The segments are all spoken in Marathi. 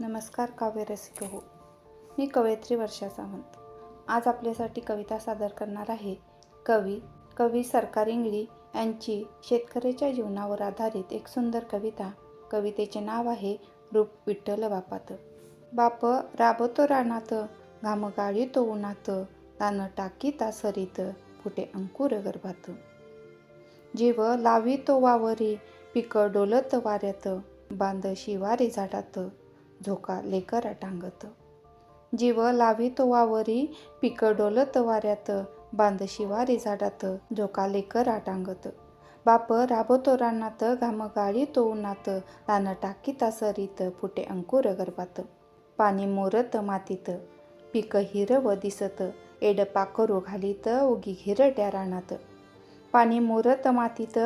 नमस्कार काव्य रसिक हो. मी कवयित्री वर्षा सावंत. आज आपल्यासाठी कविता सादर करणार आहे. कवी कवी सरकार इंगळी यांची शेतकऱ्याच्या जीवनावर आधारित एक सुंदर कविता. कवितेचे नाव आहे रूप विठ्ठल बापात. बाप राबतो रानात घाम गाळीतो उन्हात दानं टाकीता तासरीत फुटे अंकुर गर्भात. जीव लावी तो वावरी पिकं डोलत वाऱ्यात बांध शिवारी झाडात. झोका लेकर टांगत जीव लावितो वावरी पिक डोलत वाऱ्यात बांध शिवारी झाडात झोका लेकर टांगत बाप राबतो रानात घामगाळी गाळीतो उन्हात दान टाकीता सरीत फुटे अंकुर गर्भात. पाणी मोरत मातीत पिक हिरव दिसत एड पाखरू घालीत उगी हिरड्या रानात. पाणी मोरत मातीत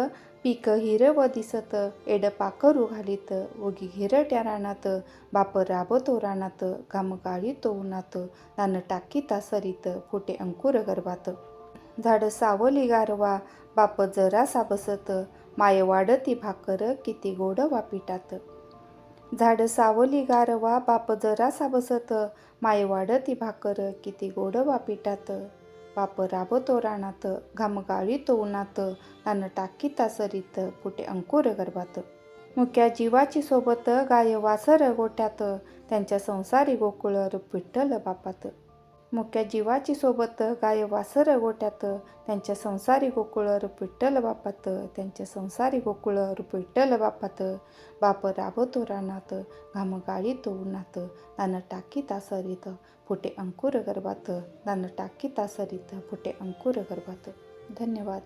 पीक हिरव दिसत एड पाखरू घालीत उगी हिरट्या रानात बाप राबतो रानात घाम गाळीतो उन्हात नान टाकीता सरीत फुटे अंकुर गर्भात. झाड सावली गारवा बाप जरासा बसत माय वाढती भाकर किती गोड वापिटात. झाड सावली गारवा बाप जरासा बसत माय वाढती भाकर किती गोड वापिटात. बाप राबतो तोराणात घामगाळी गाळीतो उन्हात दान टाकीता फुटे अंकुर गर्भात. मुक्या जीवाची सोबत गाय वासर गोट्यात त्यांच्या संसारी गोकुळ रूप विठ्ठल बापात. मुक्या जीवाची सोबत गाय वासर गोट्यात त्यांच्या संसारी गोकुळ रूप विठ्ठल बापात त्यांच्या संसारी गोकुळ रूप विठ्ठल बापात. बाप राबतो रानात घाम गाळी तो उन्हात दान टाकी तासरीत फुटे अंकुर गर्भात. दान टाकी तासरीत फुटे अंकुर गर्भात. धन्यवाद.